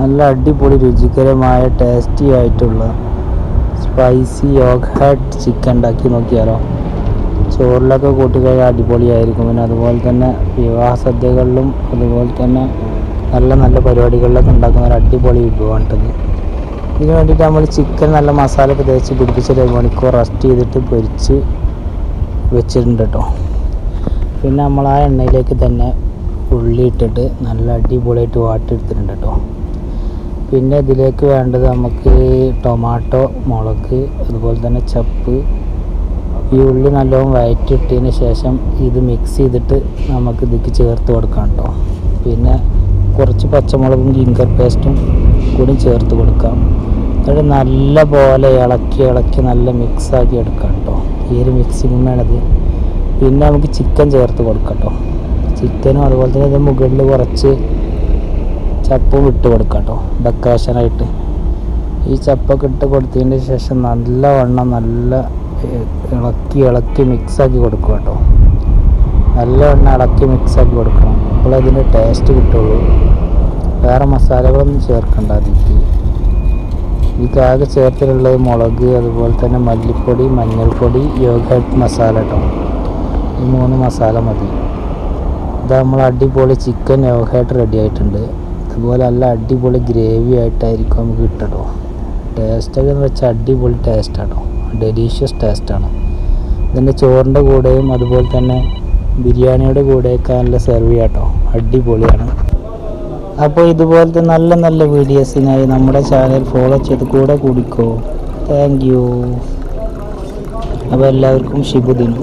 നല്ല അടിപൊളി രുചികരമായ ടേസ്റ്റി ആയിട്ടുള്ള സ്പൈസി യോഗ ഹെഡ് ചിക്കൻ ഉണ്ടാക്കി നോക്കിയാലോ. ചോറിലൊക്കെ കൂട്ടിക്കഴിഞ്ഞാൽ അടിപൊളിയായിരിക്കും. പിന്നെ അതുപോലെ തന്നെ വിവാഹ സദ്യകളിലും അതുപോലെ തന്നെ നല്ല നല്ല പരിപാടികളിലൊക്കെ ഉണ്ടാക്കുന്ന ഒരു അടിപൊളി വിഭവമാണ് ഇതിന് വേണ്ടിയിട്ട് നമ്മൾ ചിക്കൻ നല്ല മസാല ഒക്കെ തേച്ച് പിടിപ്പിച്ചിട്ട് ഒരു മണിക്കൂർ റസ്റ്റ് ചെയ്തിട്ട് പൊരിച്ച് വെച്ചിട്ടുണ്ട് കേട്ടോ പിന്നെ നമ്മൾ ആ എണ്ണയിലേക്ക് തന്നെ ഉള്ളി ഇട്ടിട്ട് നല്ല അടിപൊളിയായിട്ട് വാട്ടിയെടുത്തിട്ടുണ്ട് കേട്ടോ പിന്നെ ഇതിലേക്ക് വേണ്ടത് നമുക്ക് ടൊമാറ്റോ മുളക് അതുപോലെ തന്നെ ചപ്പ്. ഈ ഉള്ളി നല്ലോണം വയറ്റിട്ടതിന് ശേഷം ഇത് മിക്സ് ചെയ്തിട്ട് നമുക്ക് ഇതിക്ക് ചേർത്ത് കൊടുക്കാം കേട്ടോ. പിന്നെ കുറച്ച് പച്ചമുളകും ജിങ്കർ പേസ്റ്റും കൂടി ചേർത്ത് കൊടുക്കാം. എന്നിട്ട് നല്ല പോലെ ഇളക്കി ഇളക്കി നല്ല മിക്സാക്കി എടുക്കാം കേട്ടോ. ഈ ഒരു മിക്സിങ് വേണത് പിന്നെ നമുക്ക് ചിക്കൻ ചേർത്ത് കൊടുക്കാം കേട്ടോ. ചിക്കനും അതുപോലെ തന്നെ ഇതിന് മുകളിൽ കുറച്ച് ചപ്പും ഇട്ട് കൊടുക്കാം കേട്ടോ ഡെക്കറേഷനായിട്ട് ഈ ചപ്പൊക്കെ ഇട്ട് കൊടുത്തതിന് ശേഷം നല്ല നല്ലവണ്ണം നല്ല ഇളക്കി ഇളക്കി മിക്സാക്കി കൊടുക്കുക കേട്ടോ നല്ലവണ്ണം ഇളക്കി മിക്സാക്കി കൊടുക്കണം. അപ്പോൾ അതിന്റെ ടേസ്റ്റ് കിട്ടുള്ളൂ. വേറെ മസാലകളൊന്നും ചേർക്കണ്ട അതിക്ക് ഈ ആകെ ചേർത്തിട്ടുള്ളത് മുളക് അതുപോലെ തന്നെ മല്ലിപ്പൊടി മഞ്ഞൾപ്പൊടി യോഗട്ട് മസാല കേട്ടോ ഈ മൂന്ന് മസാല മതി. ഇത് നമ്മൾ അടിപൊളി ചിക്കൻ യോഗായിട്ട് റെഡി ആയിട്ടുണ്ട്. അതുപോലെ നല്ല അടിപൊളി ഗ്രേവി ആയിട്ടായിരിക്കും നമുക്ക് കിട്ടട്ടോ ടേസ്റ്റൊക്കെ എന്ന് വെച്ചാൽ അടിപൊളി ടേസ്റ്റാട്ടോ ഡെലീഷ്യസ് ടേസ്റ്റാണ് ഇതിന്റെ ചോറിന്റെ കൂടെയും അതുപോലെ തന്നെ ബിരിയാണിയുടെ കൂടെയൊക്കെ നല്ല സെർവ് ചെയ്യാട്ടോ അടിപൊളിയാണ്. അപ്പോൾ ഇതുപോലത്തെ നല്ല നല്ല വീഡിയോസിനായി നമ്മുടെ ചാനൽ ഫോളോ ചെയ്ത് കൂടെ കൂടിക്കോ. താങ്ക് യു അപ്പോൾ എല്ലാവർക്കും ശുഭദിനം.